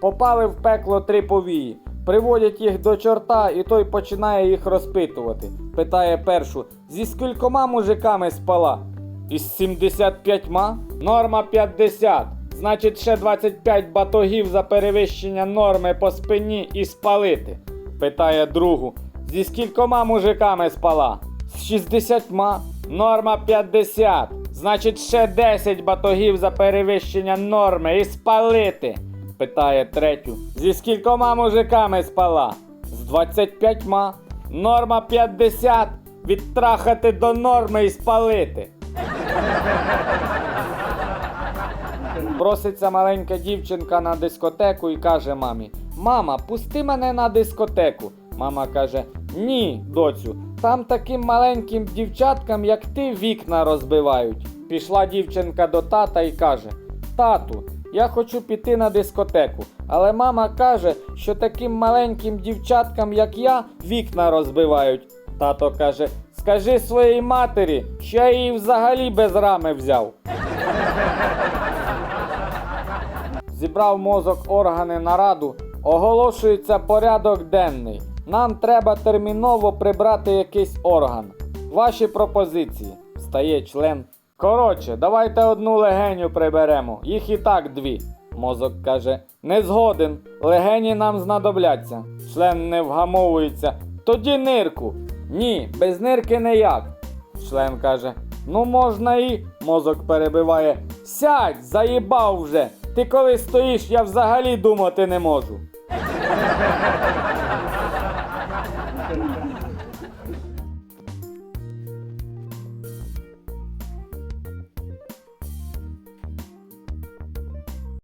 Попали в пекло три повії. Приводять їх до чорта, і той починає їх розпитувати. Питає першу: зі скількома мужиками спала? Із 75? Норма 50. Значить, ще 25 батогів за перевищення норми по спині і спалити. Питає другу. Зі скількома мужиками спала? З 60. Норма 50. Значить, ще 10 батогів за перевищення норми і спалити. Питає третю. Зі скількома мужиками спала? З 25. Норма 50. Відтрахати до норми і спалити. Проситься маленька дівчинка на дискотеку і каже мамі: Мама, пусти мене на дискотеку. Мама каже: Ні, доцю, там таким маленьким дівчаткам, як ти, вікна розбивають. Пішла дівчинка до тата і каже: Тату, я хочу піти на дискотеку, але мама каже, що таким маленьким дівчаткам, як я, вікна розбивають. Тато каже: Скажи своїй матері, що я її взагалі без рами взяв. Зібрав мозок органи на раду, оголошується порядок денний. Нам треба терміново прибрати якийсь орган. Ваші пропозиції. Стає член. Коротше, давайте одну легеню приберемо. Їх і так дві. Мозок каже: не згоден, легені нам знадобляться. Член не вгамовується. Тоді нирку. Ні, без нирки ніяк. Член каже: Ну можна і. Мозок перебиває. Сядь, заїбав вже. Ти коли стоїш, я взагалі думати не можу.